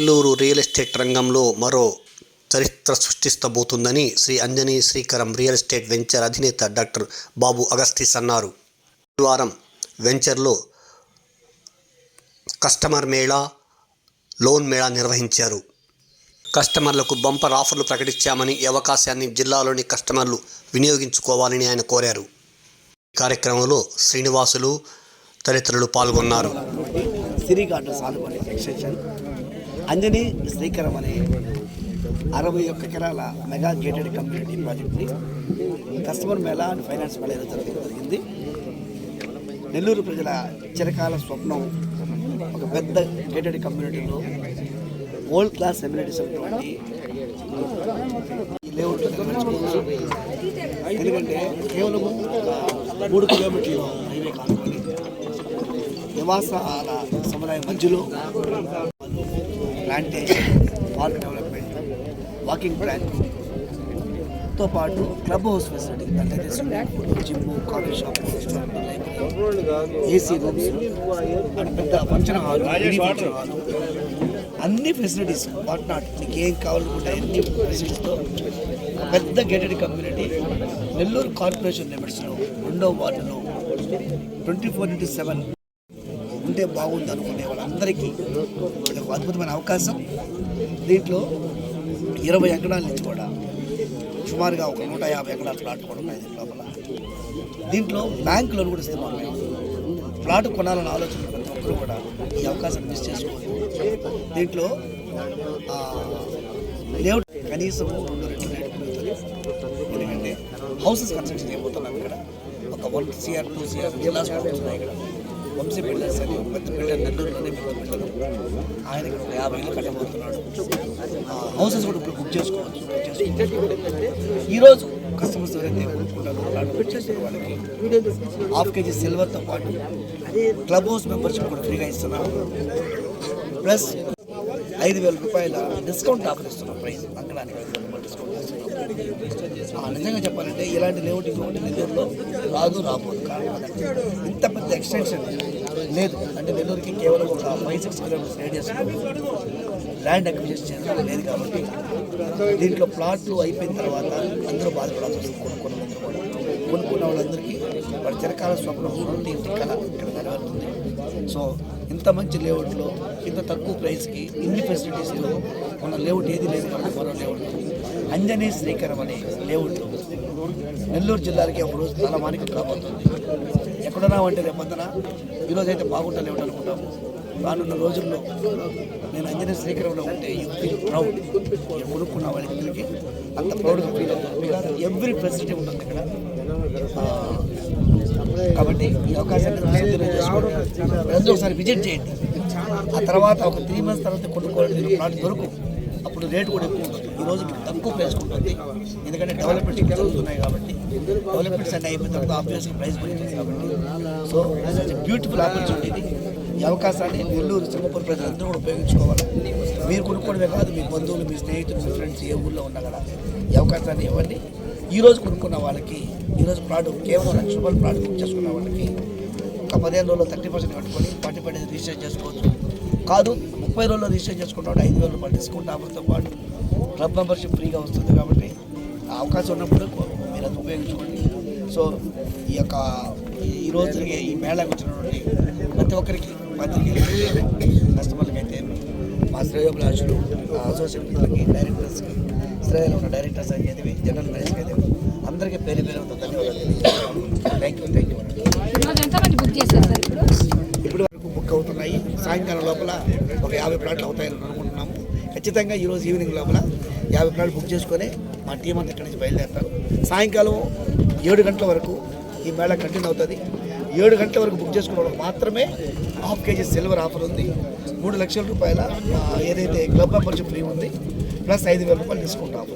Nellore real estate రంగంలో మరో చరిత్ర సృష్టిస్తబోతుందని Shri Anjani Srikaram real estate venture అధినేత డాక్టర్ బాబు అగస్టిస్ అన్నారు. గురువారం వెంచర్లో కస్టమర్ మేళా లోన్ మేళా నిర్వహించారు. కస్టమర్లకు బంపర్ ఆఫర్లు ప్రకటించామని ఈ అవకాశాన్ని జిల్లాలోని కస్టమర్లు వినియోగించుకోవాలని ఆయన కోరారు. ఈ కార్యక్రమంలో శ్రీనివాసులు తదితరులు పాల్గొన్నారు. ఎక్స్టెన్షన్. అంజని శ్రీకరం అనే అరవై ఒక్క ఎకరాల మెగా గేటెడ్ కమ్యూనిటీ ప్రాజెక్ట్ని customer mela and finance mela జరగడం జరిగింది. నెల్లూరు ప్రజల చిరకాల స్వప్నం ఒక పెద్ద గేటెడ్ కమ్యూనిటీలో వరల్డ్ క్లాస్ ఎమ్యూనిటీస్ ఉన్నటువంటి ఈ లేఅవుట్ నిర్మించుకోవచ్చు ఎందుకంటే కేవలం ఒక మూడు కిలోమీటర్లు హైవే కానుకొని నివాసాల సముదాయం మధ్యలో ప్లాంటేషన్ పార్క్ డెవలప్మెంట్ వాకింగ్ ప్లాన్తో పాటు క్లబ్ హౌస్ ఫెసిలిటీ అంటే gym coffee shop restaurant library AC rooms and పెద్ద ఫంక్షన్ హాల్ ఫంక్షన్ హాల్ అన్ని ఫెసిలిటీస్ వాట్ నాట్ నీకు ఏం కావాలనుకుంటే అన్ని ఫెసిలిటీస్తో పెద్ద గేటెడ్ కమ్యూనిటీ నెల్లూరు కార్పొరేషన్ లిమిట్స్లో రెండో వార్డులో ట్వంటీ ఫోర్ ఇంటూ సెవెన్ ఉంటే బాగుంది అనుకునే వాళ్ళందరికీ ఇది ఒక అద్భుతమైన అవకాశం. దీంట్లో ఇరవై ఎకరాల నుంచి కూడా సుమారుగా ఒక నూట యాభై ఎకరాల ప్లాట్ కూడా ఉన్నాయి దీని లోపల. దీంట్లో బ్యాంక్ లోన్ కూడా ఇస్తున్నాం మేము. ప్లాట్ కొనాలని ఆలోచన ప్రతి ఒక్కరు కూడా ఈ అవకాశం మిస్ చేసుకోవద్దు. దీంట్లో ఆ, లేఅవుట్ కనీసం రెండు రెండు రేటు ఎందుకంటే హౌసెస్ కన్స్ట్రక్షన్ చేయబోతున్నాం ఇక్కడ. ఒక one C R two C R జిల్లాస్ ఉన్నాయి ఇక్కడ. వంశీ బిల్డర్స్ అని ఒక నెల్లూరులోనే పెద్ద బిల్డర్ ఆయన ఇక్కడ యాభై ఏళ్ళు కట్టబోతున్నాడు. హౌసెస్ కూడా ఇప్పుడు బుక్ చేసుకోవచ్చు బుక్ చేసుకోవచ్చు. ఈరోజు కస్టమర్స్ ఎవరైతే కొనుక్కుంటారో వాళ్ళు బుక్ వాళ్ళకి హాఫ్ కేజీ సిల్వర్తో పాటు క్లబ్ హౌస్ మెంబర్షిప్ కూడా ఫ్రీగా ఇస్తున్నాము ప్లస్ ఐదు వేల రూపాయల డిస్కౌంట్ ఆఫర్ ఇస్తున్నాం ప్రైస్ అక్కడానికి ఐదు వేల డిస్కౌంట్ ఇస్తున్నాం. నిజంగా చెప్పాలంటే ఇలాంటి లేఅవుట్ ఇంకొకటి నెల్లూరులో రాదు రాబోదు కారణం ఇంత పెద్ద ఎక్స్టెన్షన్ లేదు. అంటే నెల్లూరుకి కేవలం ఒక five six kilometres radius land acquisition చేయడం లేదు కాబట్టి దీంట్లో ప్లాట్లు అయిపోయిన తర్వాత అందరూ బాధపడాల్సి వస్తుంది. కొనుక్కున్న అందరికీ వాళ్ళ చిరకాల స్వప్నం సొంత ఇంటి కళ ఇక్కడ నెరవేరుతుంది. సో ఇంత మంచి లేఅవుట్లో ఇంత తక్కువ ప్రైస్కి ఇన్ని ఫెసిలిటీస్లో మన లేఅవుట్ ఏది లేదు కాబట్టి మరో లేఅవుట్. అంజనీ శ్రీకరం అనే లేఅవుట్లో నెల్లూరు జిల్లాకి ఒక రోజు తలమానికి కాబోతుంది ఎక్కడున్నామంటే రేపొద్దున ఈరోజు అయితే బాగుంటా లేఅవుట్ అనుకుంటాము. రానున్న రోజుల్లో నేను అంజనీ శ్రీకరంలో ఉంటే యూ ఫీల్ ప్రౌడ్ కొనుక్కున్న వాళ్ళ అంత ప్రౌడ్గా ఫీల్ అవుతుంది. బికాస్ ఎవ్రీ ఫెసిలిటీ ఉంటుంది ఇక్కడ. కాబట్టి ఈ అవకాశాన్ని ప్రజలు ఒకసారి విజిట్ చేయండి. ఆ తర్వాత ఒక త్రీ మంత్స్ తర్వాత కొనుక్కోవాలి ప్లాట్ దొరుకు. అప్పుడు రేటు కూడా ఎక్కువ ఉంటుంది. ఈ రోజు తక్కువ ప్రైస్ ఉంటుంది. ఎందుకంటే డెవలప్మెంట్స్ జరుగుతున్నాయి కాబట్టి డెవలప్మెంట్స్ అన్నీ అయిపోయిన తర్వాత ఆబ్వియస్గా ప్రైస్ పెరుగుతుంది కాబట్టి. సో బ్యూటిఫుల్ ఆపర్చునిటీ ఈ అవకాశాన్ని నెల్లూరు సింగపూర్ ప్రజలందరూ కూడా ఉపయోగించుకోవాలి. మీరు కొనుక్కోవడమే కాదు మీ బంధువులు మీ స్నేహితులు మీ ఫ్రెండ్స్ ఏ ఊళ్ళో ఉన్నా కదా ఈ అవకాశాన్ని ఇవ్వండి. ఈ రోజు కొనుక్కున్న వాళ్ళకి ఈరోజు ప్రోడక్ట్ కేవలం లక్ష రూపాయలు ప్లాట్ బుక్ చేసుకున్న వాళ్ళకి ఒక పదిహేను రోజుల్లో థర్టీ పర్సెంట్ కట్టుకొని ఫార్టీ పర్సెంట్ రిజిస్టర్ చేసుకోవచ్చు. కాదు ముప్పై రోజుల్లో రిజిస్టర్ చేసుకున్నవాడు ఐదు వేల రూపాయలు డిస్కౌంట్ ఆఫర్తో పాటు. క్లబ్ మెంబర్షిప్ ఫ్రీగా వస్తుంది కాబట్టి అవకాశం ఉన్నప్పుడు మీరు అది ఉపయోగించుకోండి. సో ఈ యొక్క ఈ రోజు జరిగే ఈ మేళాకు వచ్చినటువంటి ప్రతి ఒక్కరికి పత్రికలకి కస్టమర్లకి అయితే మా శ్రేయోభిలాషులు అసోసియేట్ డైరెక్టర్స్కి శ్రేయలో ఉన్న డైరెక్టర్స్ అయితే జనరల్ మేనేజర్కి అయితే అందరికీ పేరు పేరు ధన్యవాదాలు థ్యాంక్ యూ థ్యాంక్ యూ ఈరోజు ఇప్పుడు? ఇప్పటి వరకు బుక్ అవుతున్నాయి. సాయంకాలం లోపల యాభై ప్లాట్లు అవుతాయని అనుకుంటున్నాము. ఖచ్చితంగా ఈరోజు ఈవినింగ్ లోపల యాభై ప్లాట్లు బుక్ చేసుకొని మా టీం అంతా ఇక్కడి నుంచి బయలుదేరుతారు. సాయంకాలం ఏడు గంటల వరకు ఈ మేళ కంటిన్యూ అవుతుంది. ఏడు గంటల వరకు బుక్ చేసుకున్న వాళ్ళకి మాత్రమే హాఫ్ కేజీ సిల్వర్ ఆఫర్ ఉంది. మూడు లక్షల రూపాయల ఏదైతే క్లబ్ మెంబర్షిప్ ఫ్రీ ఉంది ప్లస్ ఐదు వేల రూపాయలు తీసుకుంటాము